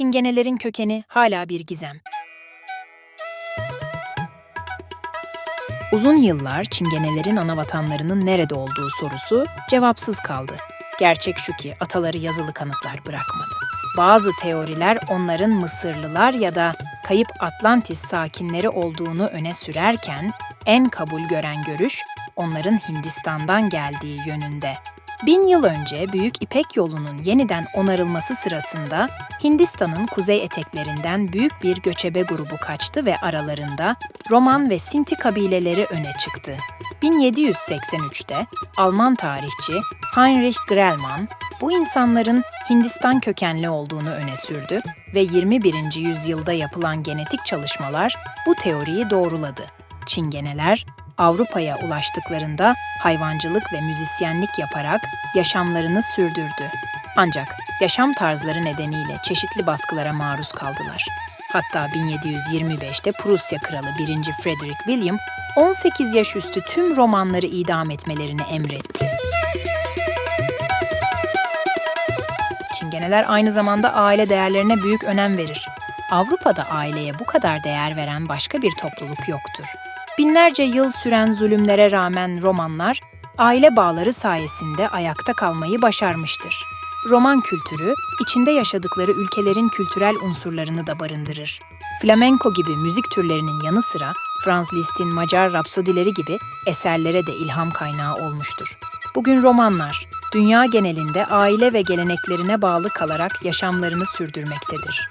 Çingenelerin kökeni hala bir gizem. Uzun yıllar Çingenelerin anavatanlarının nerede olduğu sorusu cevapsız kaldı. Gerçek şu ki ataları yazılı kanıtlar bırakmadı. Bazı teoriler onların Mısırlılar ya da kayıp Atlantis sakinleri olduğunu öne sürerken en kabul gören görüş onların Hindistan'dan geldiği yönünde. Bin yıl önce Büyük İpek Yolu'nun yeniden onarılması sırasında Hindistan'ın kuzey eteklerinden büyük bir göçebe grubu kaçtı ve aralarında Roman ve Sinti kabileleri öne çıktı. 1783'te Alman tarihçi Heinrich Grellmann bu insanların Hindistan kökenli olduğunu öne sürdü ve 21. yüzyılda yapılan genetik çalışmalar bu teoriyi doğruladı. Çingeneler Avrupa'ya ulaştıklarında hayvancılık ve müzisyenlik yaparak yaşamlarını sürdürdü. Ancak yaşam tarzları nedeniyle çeşitli baskılara maruz kaldılar. Hatta 1725'te Prusya Kralı 1. Frederick William 18 yaş üstü tüm romanları idam etmelerini emretti. Çingeneler aynı zamanda aile değerlerine büyük önem verir. Avrupa'da aileye bu kadar değer veren başka bir topluluk yoktur. Binlerce yıl süren zulümlere rağmen Romanlar, aile bağları sayesinde ayakta kalmayı başarmıştır. Roman kültürü, içinde yaşadıkları ülkelerin kültürel unsurlarını da barındırır. Flamenko gibi müzik türlerinin yanı sıra Franz Liszt'in Macar Rapsodileri gibi eserlere de ilham kaynağı olmuştur. Bugün romanlar, dünya genelinde aile ve geleneklerine bağlı kalarak yaşamlarını sürdürmektedir.